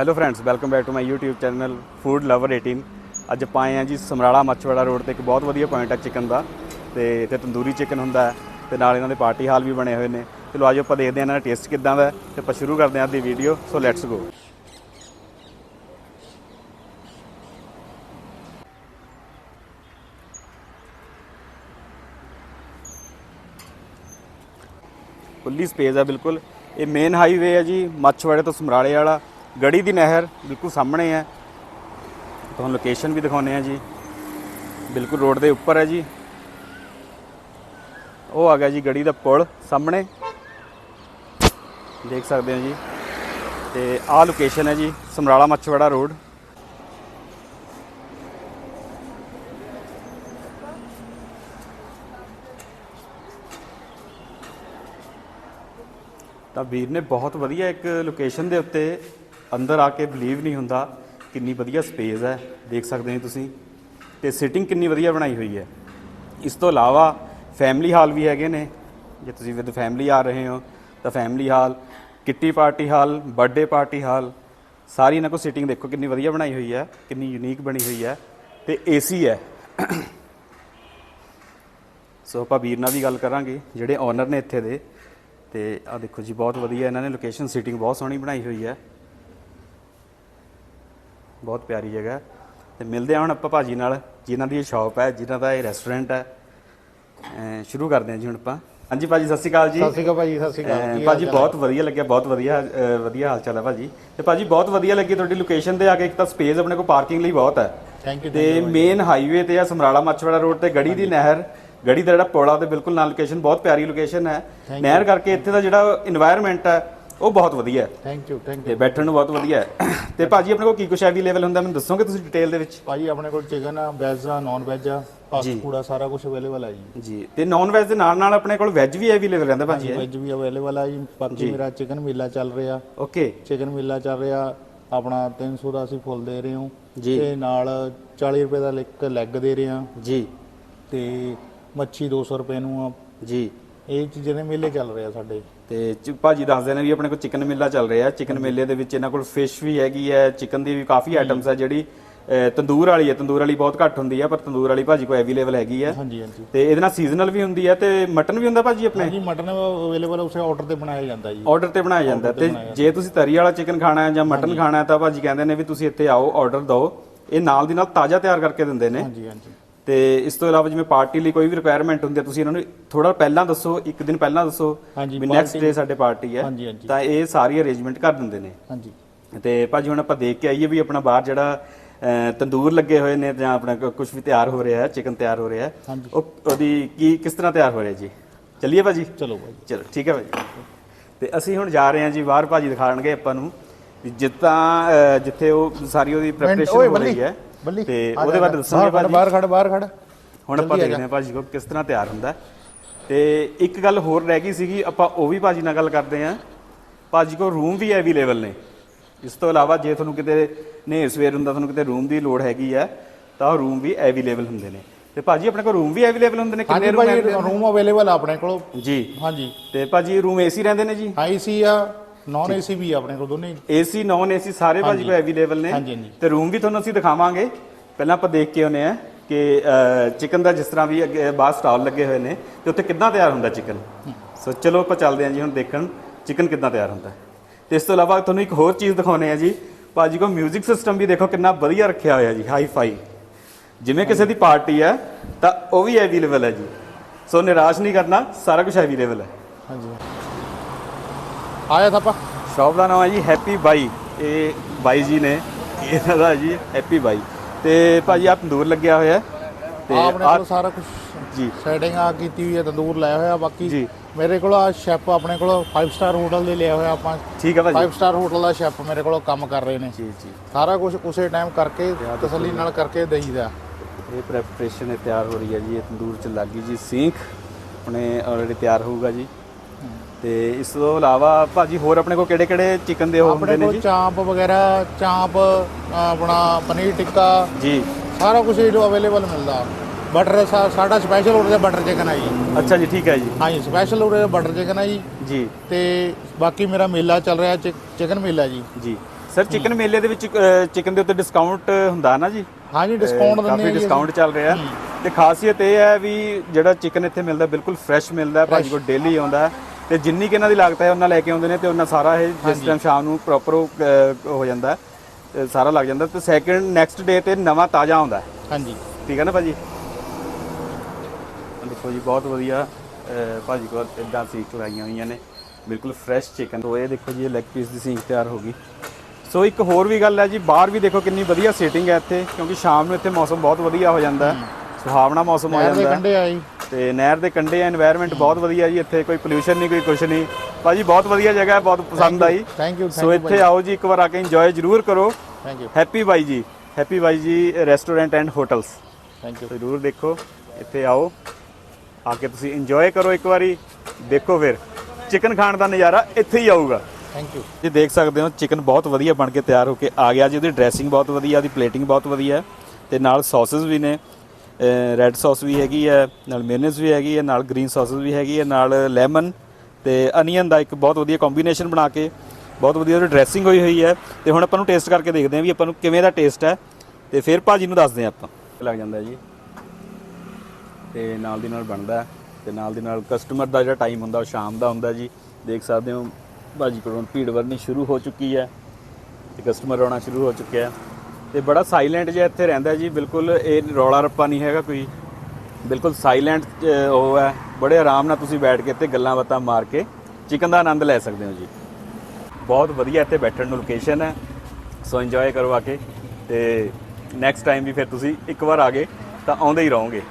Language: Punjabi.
Hello friends welcome back to my YouTube channel food lover 18 ਅੱਜ ਆਪਾਂ ਆਏ ਹਾਂ ਜੀ ਸਮਰਾਲਾ ਮੱਛਵਾੜਾ ਰੋਡ ਤੇ ਇੱਕ ਬਹੁਤ ਵਧੀਆ ਪੁਆਇੰਟ ਹੈ ਚਿਕਨ ਦਾ। ਤੇ ਇੱਥੇ ਤੰਦੂਰੀ ਚਿਕਨ ਹੁੰਦਾ ਹੈ ਤੇ ਨਾਲ ਇਹਨਾਂ ਦੇ ਪਾਰਟੀ ਹਾਲ ਵੀ ਬਣੇ ਹੋਏ ਨੇ। ਚਲੋ ਆਜੋ ਆਪਾਂ ਦੇਖਦੇ ਹਾਂ ਇਹਨਾਂ ਦਾ ਟੇਸਟ ਕਿੱਦਾਂ ਦਾ ਹੈ ਤੇ ਆਪਾਂ ਸ਼ੁਰੂ ਕਰਦੇ ਹਾਂ ਅੱਜ ਦੀ ਵੀਡੀਓ ਸੋ ਲੈਟਸ ਗੋ ਖੁੱਲੀ ਸਪੇਸ ਹੈ ਬਿਲਕੁਲ। ਇਹ ਮੇਨ ਹਾਈਵੇ ਹੈ ਜੀ ਮੱਛਵਾੜੇ ਤੋਂ ਸਮਰਾਲੇ ਵਾਲਾ। ਗੜੀ ਦੀ ਨਹਿਰ ਬਿਲਕੁਲ ਸਾਹਮਣੇ ਹੈ। ਤੁਹਾਨੂੰ ਲੋਕੇਸ਼ਨ ਵੀ ਦਿਖਾਉਂਦੇ ਆ ਜੀ। ਬਿਲਕੁਲ ਰੋਡ ਦੇ ਉੱਪਰ ਹੈ ਜੀ। ਉਹ ਆ ਗਿਆ ਜੀ ਗੜੀ ਦਾ ਪੁਲ ਸਾਹਮਣੇ। ਦੇਖ ਸਕਦੇ ਹੋ ਜੀ। ਤੇ ਆਹ ਲੋਕੇਸ਼ਨ ਹੈ ਜੀ, ਸਮਰਾਲਾ ਮੱਛਵਾੜਾ ਰੋਡ। ਤਾਂ ਵੀਰ ਨੇ ਬਹੁਤ ਵਧੀਆ ਇੱਕ ਲੋਕੇਸ਼ਨ ਦੇ ਉੱਤੇ ਅੰਦਰ ਆ ਕੇ ਬਲੀਵ ਨਹੀਂ ਹੁੰਦਾ ਕਿੰਨੀ ਵਧੀਆ ਸਪੇਸ ਹੈ, ਦੇਖ ਸਕਦੇ ਹੋ ਤੁਸੀਂ। ਤੇ ਸਿਟਿੰਗ ਕਿੰਨੀ ਵਧੀਆ ਬਣਾਈ ਹੋਈ ਹੈ। ਇਸ ਤੋਂ ਇਲਾਵਾ ਫੈਮਿਲੀ ਹਾਲ ਵੀ ਹੈਗੇ ਨੇ। ਜੇ ਤੁਸੀਂ ਵਿਦ ਫੈਮਿਲੀ ਆ ਰਹੇ ਹੋ, ਤਾਂ family hall kitty party hall birthday party hall ਸਾਰੀ ਇਹਨਾਂ ਕੋਲ ਸਿਟਿੰਗ ਦੇਖੋ ਕਿੰਨੀ ਵਧੀਆ ਬਣਾਈ ਹੋਈ ਹੈ, ਕਿੰਨੀ ਯੂਨੀਕ ਬਣੀ ਹੋਈ ਹੈ। ਤੇ ਏਸੀ ਹੈ। ਸੋ ਆਪਾਂ ਵੀਰ ਨਾਲ ਵੀ ਗੱਲ ਕਰਾਂਗੇ, ਜਿਹੜੇ ਓਨਰ ਨੇ ਇੱਥੇ ਦੇ। ਤੇ ਆ ਦੇਖੋ ਜੀ, ਬਹੁਤ ਵਧੀਆ ਇਹਨਾਂ ਨੇ ਲੋਕੇਸ਼ਨ ਸਿਟਿੰਗ ਬਹੁਤ ਸੋਹਣੀ ਬਣਾਈ ਹੋਈ ਹੈ। ਬਹੁਤ ਪਿਆਰੀ ਜਗ੍ਹਾ ਤੇ ਮਿਲਦੇ ਆ ਹੁਣ ਆਪਾਂ ਭਾਜੀ ਨਾਲ ਜਿਨ੍ਹਾਂ ਦੀ ਇਹ ਸ਼ਾਪ ਹੈ ਜਿਨ੍ਹਾਂ ਦਾ ਇਹ ਰੈਸਟੋਰੈਂਟ ਹੈ। ਸ਼ੁਰੂ ਕਰਦੇ ਹਾਂ ਜੀ ਹੁਣ ਆਪਾਂ। ਹਾਂਜੀ ਭਾਜੀ ਸਤਿ ਸ਼੍ਰੀ ਅਕਾਲ ਜੀ। ਸਤਿ ਸ਼੍ਰੀ ਅਕਾਲ ਭਾਜੀ ਸਤਿ ਸ਼੍ਰੀ ਅਕਾਲ। ਭਾਜੀ ਬਹੁਤ ਵਧੀਆ ਲੱਗਿਆ ਬਹੁਤ ਵਧੀਆ ਵਧੀਆ ਹਾਲ ਚਾਲ ਹੈ ਭਾਜੀ। ਤੇ ਭਾਜੀ ਬਹੁਤ ਵਧੀਆ ਲੱਗੀ ਤੁਹਾਡੀ ਲੋਕੇਸ਼ਨ ਤੇ ਆ ਕੇ ਇੱਕ ਤਾਂ ਸਪੇਸ ਆਪਣੇ ਕੋਲ ਪਾਰਕਿੰਗ ਲਈ ਬਹੁਤ ਹੈ। ਥੈਂਕ ਯੂ ਤੇ ਮੇਨ ਹਾਈਵੇ ਤੇ ਆ ਸਮਰਾਲਾ ਮੱਛਵਾੜਾ ਰੋਡ ਤੇ ਗੜੀ ਦੀ ਨਹਿਰ ਗੜੀ ਦਾ ਜਿਹੜਾ ਪੌੜਾ ਤੇ ਬਿਲਕੁਲ ਨਾਲ ਲੋਕੇਸ਼ਨ ਬਹੁਤ ਪਿਆਰੀ ਲੋਕੇਸ਼ਨ ਹੈ। ਨਹਿਰ ਕਰਕੇ ਇੱਥੇ ਦਾ ਜਿਹੜਾ এনवायरमेंट ਹੈ ਉਹ ਬਹੁਤ ਵਧੀਆ ਹੈ। ਥੈਂਕ ਯੂ ਥੈਂਕ ਤੇ ਯੂ ਬੈਠਣ ਨੂੰ ਬਹੁਤ ਵਧੀਆ ਹੈ। ਤੇ ਭਾਜੀ ਆਪਣੇ ਕੋਲ ਕੀ ਕੁਛ ਅਵੇਲੇਬਲ ਹੁੰਦਾ ਮੈਨੂੰ ਦੱਸੋਗੇ ਤੁਸੀਂ ਡਿਟੇਲ ਦੇ ਵਿੱਚ? ਭਾਜੀ ਆਪਣੇ ਕੋਲ ਚਿਕਨ ਆ ਵੈਜ ਆ ਨਾਨ ਵੈਜ ਆ ਫਾਸਟ ਫੂਡ ਆ ਸਾਰਾ ਕੁਝ ਅਵੇਲੇਬਲ ਆ ਜੀ। ਜੀ ਤੇ ਨਾਨ ਵੈਜ ਦੇ ਨਾਲ ਨਾਲ ਆਪਣੇ ਕੋਲ ਵੈਜ ਵੀ ਅਵੇਲੇਬਲ ਰਹਿੰਦਾ ਭਾਜੀ ਵੈਜ ਵੀ ਅਵੇਲੇਬਲ ਆ ਜੀ। ਬਾਕੀ ਮੇਰਾ ਚਿਕਨ ਮੇਲਾ ਚੱਲ ਰਿਹਾ। ਓਕੇ ਚਿਕਨ ਮੇਲਾ ਚੱਲ ਰਿਹਾ ਆਪਣਾ 300 ਦਾ ਅਸੀਂ ਫੁੱਲ ਦੇ ਰਹੇ ਹਾਂ। ਜੀ। ਤੇ ਨਾਲ 40 ਰੁਪਏ ਦਾ ਇੱਕ ਲੈਗ ਦੇ ਰਹੇ ਹਾਂ। ਜੀ। ਤੇ ਮੱਛੀ 200 ਰੁਪਏ ਨੂੰ ਆ। ਜੀ। ਇਹ ਚੀਜ਼ਾਂ ਦੇ ਮੇਲੇ ਚੱਲ ਰਹੇ ਆ ਸਾਡੇ। ਤੇ ਚ- ਭਾਜੀ ਦੱਸਦੇ ਨੇ ਵੀ ਆਪਣੇ ਕੋਲ ਚਿਕਨ ਮੇਲਾ ਚੱਲ ਰਿਹਾ। ਚਿਕਨ ਮੇਲੇ ਦੇ ਵਿੱਚ ਇਹਨਾਂ ਕੋਲ ਫਿਸ਼ ਵੀ ਹੈਗੀ ਹੈ ਚਿਕਨ ਦੀ ਵੀ ਕਾਫੀ ਆਈਟਮਸ ਹੈ ਜਿਹੜੀ ਤੰਦੂਰ ਵਾਲੀ ਹੈ। ਤੰਦੂਰ ਵਾਲੀ ਬਹੁਤ ਘੱਟ ਹੁੰਦੀ ਹੈ ਪਰ ਤੰਦੂਰ ਵਾਲੀ ਭਾਜੀ ਕੋਲ ਅਵੇਲੇਬਲ ਹੈਗੀ ਹੈ ਹਾਂਜੀ ਹਾਂਜੀ। ਤੇ ਇਹਦੇ ਨਾਲ ਸੀਜ਼ਨਲ ਵੀ ਹੁੰਦੀ ਹੈ ਤੇ ਮਟਨ ਵੀ ਹੁੰਦਾ ਭਾਜੀ ਆਪਣੇ? ਹਾਂਜੀ ਮਟਨ ਅਵੇਲੇਬਲ ਉਸੇ ਆਰਡਰ ਤੇ ਬਣਾਇਆ ਜਾਂਦਾ ਜੀ। ਆਰਡਰ ਤੇ ਬਣਾਇਆ ਜਾਂਦਾ। ਤੇ ਜੇ ਤੁਸੀਂ ਤਰੀ ਵਾਲਾ ਚਿਕਨ ਖਾਣਾ ਹੈ ਜਾਂ ਮਟਨ ਖਾਣਾ ਹੈ ਤਾਂ ਭਾਜੀ ਕਹਿੰਦੇ ਨੇ ਵੀ ਤੁਸੀਂ ਇੱਥੇ ਆਓ ਆਰਡਰ ਦਿਓ। ਇਹ ਨਾਲ ਦੀ ਨਾਲ ਤਾਜ਼ਾ ਤਿਆਰ ਕਰਕੇ ਦਿੰਦੇ ਨੇ। ਹਾਂਜੀ ਹਾਂਜੀ। ਤੇ ਇਸ ਤੋਂ ਇਲਾਵਾ ਜਿਵੇਂ ਪਾਰਟੀ ਲਈ ਕੋਈ ਵੀ ਰਿਕੁਆਇਰਮੈਂਟ ਹੁੰਦੀ ਹੈ ਤੁਸੀਂ ਇਹਨਾਂ ਨੂੰ ਥੋੜਾ ਪਹਿਲਾਂ ਦੱਸੋ ਇੱਕ ਦਿਨ ਪਹਿਲਾਂ ਦੱਸੋ ਵੀ ਨੈਕਸਟ ਡੇ ਸਾਡੇ ਪਾਰਟੀ ਹੈ। ਤਾਂ ਇਹ ਸਾਰੀ ਅਰੇਂਜਮੈਂਟ ਕਰ ਦਿੰਦੇ ਨੇ। ਹਾਂਜੀ। ਤੇ ਭਾਜੀ ਹੁਣ ਆਪਾਂ ਦੇਖ ਕੇ ਆਈਏ ਵੀ ਆਪਣਾ ਬਾਹਰ ਜਿਹੜਾ ਤੰਦੂਰ ਲੱਗੇ ਹੋਏ ਨੇ ਜਾਂ ਆਪਣਾ ਕੁਝ ਵੀ ਤਿਆਰ ਹੋ ਰਿਹਾ ਹੈ ਚਿਕਨ ਤਿਆਰ ਹੋ ਰਿਹਾ ਹੈ। ਉਹ ਉਹਦੀ ਕੀ ਕਿਸ ਤਰ੍ਹਾਂ ਤਿਆਰ ਹੋ ਰਿਹਾ ਜੀ? ਚੱਲੀਏ ਭਾਜੀ? ਚਲੋ ਭਾਜੀ। ਚਲੋ ਠੀਕ ਹੈ ਭਾਜੀ। ਤੇ ਅਸੀਂ ਹੁਣ ਜਾ ਰਹੇ ਹਾਂ ਜੀ ਬਾਹਰ ਭਾਜੀ ਦਿਖਾਣਗੇ ਆਪਾਂ ਨੂੰ ਜਿੱਦਾਂ ਜਿੱਥੇ ਉਹ ਸਾਰੀ ਉਹਦੀ ਪ੍ਰੈਪਰੇਸ਼ਨ ਹੋ ਰਹੀ ਹੈ। ਬੱਲੀ ਤੇ ਆ ਉਹਦੇ ਬਾਰੇ ਆ। ਦੱਸਾਂਗੇ ਬਾਹਰ ਬਾਹਰ ਖੜ ਬਾਹਰ ਖੜ। ਹੁਣ ਆਪਾਂ ਆ ਦੇਖਦੇ ਹਾਂ ਭਾਜੀ ਕੋ ਕਿਸ ਤਰ੍ਹਾਂ ਤਿਆਰ ਹੁੰਦਾ। ਹੈ। ਤੇ ਇੱਕ ਗੱਲ ਹੋਰ ਰਹਿ ਗਈ ਸੀਗੀ ਆਪਾਂ ਉਹ ਵੀ ਭਾਜੀ ਨਾਲ ਗੱਲ ਕਰਦੇ ਹਾਂ। ਭਾਜੀ ਕੋ ਰੂਮ ਵੀ ਅਵੇਲੇਬਲ ਨੇ। ਇਸ ਤੋਂ ਇਲਾਵਾ ਜੇ ਤੁਹਾਨੂੰ ਕਿਤੇ ਨੇਰ ਸਵੇਰ ਹੁੰਦਾ ਤੁਹਾਨੂੰ ਕਿਤੇ ਰੂਮ ਦੀ ਲੋੜ ਹੈਗੀ ਹੈ ਤਾਂ ਰੂਮ ਵੀ ਅਵੇਲੇਬਲ ਹੁੰਦੇ ਨੇ। ਤੇ ਭਾਜੀ ਆਪਣੇ ਕੋਲ ਰੂਮ ਵੀ ਅਵੇਲੇਬਲ ਹੁੰਦੇ ਨੇ? ਕਿੰਨੇ ਰੂਮ ਅਵੇਲੇਬਲ ਆ ਆਪਣੇ ਕੋਲ। ਜੀ। ਹਾਂਜੀ। ਤੇ ਭਾਜੀ ਰੂਮ ਏਸੀ ਰਹਿੰਦੇ ਨੇ ਜੀ? ਏਸੀ ਆ ਨਾਨ ਏਸੀ ਵੀ ਆ ਆਪਣੇ ਕੋਲ ਦੋਨੇ ਏਸੀ ਨਾਨ ਏਸੀ ਸਾਰੇ ਭਾਜੀ ਕੋਲ ਅਵੇਲੇਬਲ ਨੇ। ਹਾਂਜੀ, ਹਾਂਜੀ। ਤੇ ਰੂਮ ਵੀ ਤੁਹਾਨੂੰ ਅਸੀਂ ਦਿਖਾਵਾਂਗੇ। ਪਹਿਲਾਂ ਆਪਾਂ ਦੇਖ ਕੇ ਆਉਨੇ ਆ ਕਿ ਚਿਕਨ ਦਾ ਜਿਸ ਤਰ੍ਹਾਂ ਵੀ ਅੱਗੇ ਬਾਹਰ ਸਟਾਲ ਲੱਗੇ ਹੋਏ ਨੇ ਤੇ ਉੱਥੇ ਕਿੱਦਾਂ ਤਿਆਰ ਹੁੰਦਾ ਚਿਕਨ ਸੋ ਚਲੋ ਆਪਾਂ ਚੱਲਦੇ ਹਾਂ ਜੀ ਹੁਣ ਦੇਖਣ ਚਿਕਨ ਕਿੱਦਾਂ ਤਿਆਰ ਹੁੰਦਾ। ਤੇ ਇਸ ਤੋਂ ਇਲਾਵਾ ਤੁਹਾਨੂੰ ਇੱਕ ਹੋਰ ਚੀਜ਼ ਦਿਖਾਉਨੇ ਆ ਜੀ। ਭਾਜੀ ਕੋ 뮤직 ਸਿਸਟਮ ਵੀ ਦੇਖੋ ਕਿੰਨਾ ਵਧੀਆ ਰੱਖਿਆ ਹੋਇਆ ਜੀ ਹਾਈ ਫਾਈ ਜਿਵੇਂ ਕਿਸੇ ਦੀ ਪਾਰਟੀ ਹੈ ਤਾਂ ਉਹ ਵੀ ਅਵੇਲੇਬਲ ਹੈ ਜੀ। ਸੋ ਨਿਰਾਸ਼ ਨਹੀਂ ਕਰਨਾ ਸਾਰਾ ਕੁਝ ਅਵੇਲੇਬਲ ਹੈ। ਹਾਂਜੀ। ਆਇਆ ਥਾਪਾ ਸ਼ਾਪ ਦਾ ਨਾਮ ਹੈ ਜੀ ਹੈਪੀ ਬਾਈ ਇਹ ਬਾਈ ਜੀ ਨੇ ਇਹਨਾਂ ਦਾ ਜੀ ਹੈਪੀ ਬਾਈ ਤੇ ਭਾਜੀ ਆ ਤੰਦੂਰ ਲੱਗਿਆ ਹੋਇਆ ਹੈ। ਤੇ ਆਪਣੇ ਕੋਲ ਸਾਰਾ ਕੁਝ ਜੀ। ਸੈਟਿੰਗ ਆ ਕੀਤੀ ਹੋਈ ਹੈ ਤੰਦੂਰ ਲਾਇਆ ਹੋਇਆ। ਬਾਕੀ ਜੀ। ਮੇਰੇ ਕੋਲ ਆ ਸ਼ੈਫ ਆਪਣੇ ਕੋਲ 5 ਸਟਾਰ ਹੋਟਲ ਦੇ ਲਿਆ ਹੋਇਆ ਆਪਾਂ। ਠੀਕ ਹੈ ਭਾਜੀ। 5 ਸਟਾਰ ਹੋਟਲ ਦਾ ਸ਼ੈਫ ਮੇਰੇ ਕੋਲ ਕੰਮ ਕਰ ਰਹੇ ਨੇ। ਜੀ ਜੀ। ਸਾਰਾ ਕੁਝ ਉਸੇ ਟਾਈਮ ਕਰਕੇ ਤਸੱਲੀ ਨਾਲ ਕਰਕੇ ਦੇਈਦਾ। ਇਹ ਪ੍ਰੈਪਰੇਸ਼ਨ ਤਿਆਰ ਹੋ ਰਹੀ ਹੈ ਜੀ। ਇਹ ਤੰਦੂਰ ਚ ਲੱਗੀ ਜੀ ਸੀਖ ਆਪਣੇ ਆਲਰੇਡੀ ਤਿਆਰ ਹੋਊਗਾ ਜੀ। ਤੇ ਇਸ ਤੋਂ ਇਲਾਵਾ ਭਾਜੀ ਹੋਰ ਆਪਣੇ ਕੋਲ ਕਿਹੜੇ ਕਿਹੜੇ ਚਿਕਨ ਦੇ ਉਹ ਹੁੰਦੇ ਆਪਣੇ ਨੇ ਕੋਲ ਜੀ? ਚਾਂਪ ਵਗੈਰਾ ਚਾਂਪ ਆਪਣਾ ਪਨੀਰ ਟਿੱਕਾ ਜੀ। ਸਾਰਾ ਕੁਝ ਜੋ ਅਵੇਲੇਬਲ ਮਿਲਦਾ। ਬਟਰ ਸਾਡਾ ਸਪੈਸ਼ਲ ਆਰਡਰ ਹੈ ਬਟਰ ਚਿਕਨ ਹੈ ਜੀ। ਅੱਛਾ ਜੀ ਠੀਕ ਹੈ ਜੀ। ਹਾਂਜੀ ਸਪੈਸ਼ਲ ਆਰਡਰ ਬਟਰ ਚਿਕਨ ਹੈ ਜੀ। ਜੀ। ਤੇ ਬਾਕੀ ਮੇਰਾ ਮੇਲਾ ਚੱਲ ਰਿਹਾ ਚਿਕਨ ਮੇਲਾ ਜੀ। ਜੀ। ਸਰ ਚਿਕਨ ਮੇਲੇ ਦੇ ਵਿੱਚ ਚਿਕਨ ਦੇ ਉੱਤੇ ਡਿਸਕਾਊਂਟ ਹੁੰਦਾ ਨਾ ਜੀ? ਹਾਂਜੀ ਡਿਸਕਾਊਂਟ ਦਿੰਦੇ ਕਾਫੀ ਆ ਜੀ। ਡਿਸਕਾਊਂਟ ਚੱਲ ਰਿਹਾ। ਤੇ ਖਾਸੀਅਤ ਇਹ ਹੈ ਵੀ ਜਿਹੜਾ ਚਿਕਨ ਇੱਥੇ ਮਿਲਦਾ ਬਿਲਕੁਲ ਫਰੈਸ਼ ਮਿਲਦਾ ਭਾਜੀ ਕੋਲ ਡੇਲੀ ਆਉਂਦਾ। ਹੈ ਤੇ ਜਿੰਨੀ ਕਿ ਇਹਨਾਂ ਦੀ ਲਾਗਤ ਹੈ ਉਹਨਾਂ ਲੈ ਕੇ ਆਉਂਦੇ ਨੇ ਤੇ ਉਹਨਾਂ ਸਾਰਾ ਇਹ ਜਿਸ ਟਾਈਮ ਸ਼ਾਮ ਨੂੰ ਪ੍ਰੋਪਰ ਹੋ ਜਾਂਦਾ ਸਾਰਾ ਲੱਗ ਜਾਂਦਾ ਤੇ ਸੈਕਿੰਡ ਨੈਕਸਟ ਡੇ ਤੇ ਨਵਾਂ ਤਾਜ਼ਾ ਆਉਂਦਾ। ਹਾਂਜੀ। ਠੀਕ ਹੈ ਨਾ ਭਾਜੀ? ਦੇਖੋ ਜੀ ਬਹੁਤ ਵਧੀਆ ਭਾਜੀ ਕੋਲ ਇਦਾਂ ਸੀਖ ਲਾਈਆਂ ਹੋਈਆਂ ਨੇ। ਬਿਲਕੁਲ ਫਰੈਸ਼ ਚਿਕਨ ਤੋਂ ਇਹ ਦੇਖੋ ਜੀ ਇਹ ਲੈਗ ਪੀਸ ਦੀ ਸੀਖ ਤਿਆਰ ਹੋ ਗਈ। ਸੋ ਇੱਕ ਹੋਰ ਵੀ ਗੱਲ ਹੈ ਜੀ ਬਾਹਰ ਵੀ ਦੇਖੋ ਕਿੰਨੀ ਵਧੀਆ ਸੀਟਿੰਗ ਹੈ ਇੱਥੇ ਕਿਉਂਕਿ ਸ਼ਾਮ ਨੂੰ ਇੱਥੇ ਮੌਸਮ ਬਹੁਤ ਵਧੀਆ ਹੋ ਜਾਂਦਾ ਹੈ। ਸੁਹਾਵਣਾ ਮੌਸਮ ਹੋ ਜਾਂਦਾ ਕੰਢੇ ਆ ਜੀ। ਤੇ ਨਹਿਰ ਦੇ ਕੰਢੇ ਆ এনवायरमेंट ਬਹੁਤ ਵਧੀਆ ਜੀ ਇੱਥੇ ਕੋਈ ਪੋਲੂਸ਼ਨ ਨਹੀਂ ਕੋਈ ਕੁਛ ਨਹੀਂ। ਭਾਜੀ ਬਹੁਤ ਵਧੀਆ ਜਗ੍ਹਾ ਹੈ ਬਹੁਤ ਪਸੰਦ ਆਈ। ਯੂ ਸੋ ਇੱਥੇ ਆਓ ਜੀ ਇੱਕ ਵਾਰ ਆ ਕੇ ਇੰਜੋਏ ਜ਼ਰੂਰ ਕਰੋ। ਥੈਂਕ ਯੂ ਹੈਪੀ ਬਾਈ ਜੀ Happy Bai ji restaurant and hotels thank you ਜ਼ਰੂਰ ਦੇਖੋ ਇੱਥੇ ਆਓ। ਆ ਕੇ ਤੁਸੀਂ ਇੰਜੋਏ ਕਰੋ ਇੱਕ ਵਾਰੀ ਦੇਖੋ ਫਿਰ। ਚਿਕਨ ਖਾਣ ਦਾ ਨਜ਼ਾਰਾ ਇੱਥੇ ਹੀ ਆਊਗਾ। ਥੈਂਕ ਯੂ ਜੀ ਦੇਖ ਸਕਦੇ ਹੋ ਚਿਕਨ ਬਹੁਤ ਵਧੀਆ ਬਣ ਕੇ ਤਿਆਰ ਹੋ ਕੇ ਆ ਗਿਆ ਜੀ। ਉਹਦੀ ਡਰੈਸਿੰਗ ਬਹੁਤ ਵਧੀਆ ਉਹਦੀ ਪਲੇਟਿੰਗ ਬਹੁਤ ਵਧੀਆ ਤੇ ਨਾਲ ਸੌਸਸ ਵੀ ਨੇ। ਰੈੱਡ ਸੌਸ ਵੀ ਹੈਗੀ ਹੈ, ਨਾਲ ਮੇਨਸ ਵੀ ਹੈਗੀ ਹੈ, ਨਾਲ ਗ੍ਰੀਨ ਸੌਸਸ ਵੀ ਹੈਗੀ ਹੈ, ਨਾਲ ਲੈਮਨ ਤੇ ਅਨੀਅਨ ਦਾ ਇੱਕ ਬਹੁਤ ਵਧੀਆ ਕੰਬੀਨੇਸ਼ਨ ਬਣਾ ਕੇ ਬਹੁਤ ਵਧੀਆ ਉਹਦੀ ਡਰੈਸਿੰਗ ਹੋਈ ਹੋਈ ਹੈ ਤੇ ਹੁਣ ਆਪਾਂ ਨੂੰ ਟੇਸਟ ਕਰਕੇ ਦੇਖਦੇ ਹਾਂ ਵੀ ਆਪਾਂ ਨੂੰ ਕਿਵੇਂ ਦਾ ਟੇਸਟ ਹੈ ਤੇ ਫਿਰ ਭਾਜੀ ਨੂੰ ਦੱਸਦੇ ਹਾਂ ਆਪਾਂ। ਲੱਗ ਜਾਂਦਾ ਜੀ। ਤੇ ਨਾਲ ਦੀ ਨਾਲ ਬਣਦਾ ਹੈ ਤੇ ਨਾਲ ਦੀ ਨਾਲ ਕਸਟਮਰ ਦਾ ਜਿਹੜਾ ਟਾਈਮ ਹੁੰਦਾ ਉਹ ਸ਼ਾਮ ਦਾ ਹੁੰਦਾ ਜੀ। ਦੇਖ ਸਕਦੇ ਹੋ ਭਾਜੀ ਕੋਲੋਂ ਭੀੜ ਵਰਨੀ ਸ਼ੁਰੂ ਹੋ ਚੁੱਕੀ ਹੈ ਤੇ ਕਸਟਮਰ ਆਉਣਾ ਸ਼ੁਰੂ ਹੋ ਚੁੱਕਿਆ ਹੈ। ਤੇ ਬੜਾ ਸਾਇਲੈਂਟ ਜਿਹਾ ਇੱਥੇ ਰਹਿੰਦਾ ਜੀ, ਬਿਲਕੁਲ ਇਹ ਰੌਲਾ ਰੱਪਾ ਨਹੀਂ ਹੈਗਾ ਕੋਈ। ਬਿਲਕੁਲ ਸਾਇਲੈਂਟ ਉਹ ਹੈ। ਬੜੇ ਆਰਾਮ ਨਾਲ ਤੁਸੀਂ ਬੈਠ ਕੇ ਇੱਥੇ ਗੱਲਾਂ ਬਾਤਾਂ ਮਾਰ ਕੇ ਚਿਕਨ ਦਾ ਆਨੰਦ ਲੈ ਸਕਦੇ ਹੋ ਜੀ। ਬਹੁਤ ਵਧੀਆ ਇੱਥੇ ਬੈਠਣ ਨੂੰ ਲੋਕੇਸ਼ਨ ਹੈ। ਸੋ ਇੰਜੋਏ ਕਰੋ ਆ ਕੇ ਤੇ ਨੈਕਸਟ ਟਾਈਮ ਵੀ ਫਿਰ ਤੁਸੀਂ ਇੱਕ ਵਾਰ ਆ ਗਏ ਤਾਂ ਆਉਂਦੇ ਹੀ ਰਹੋਗੇ।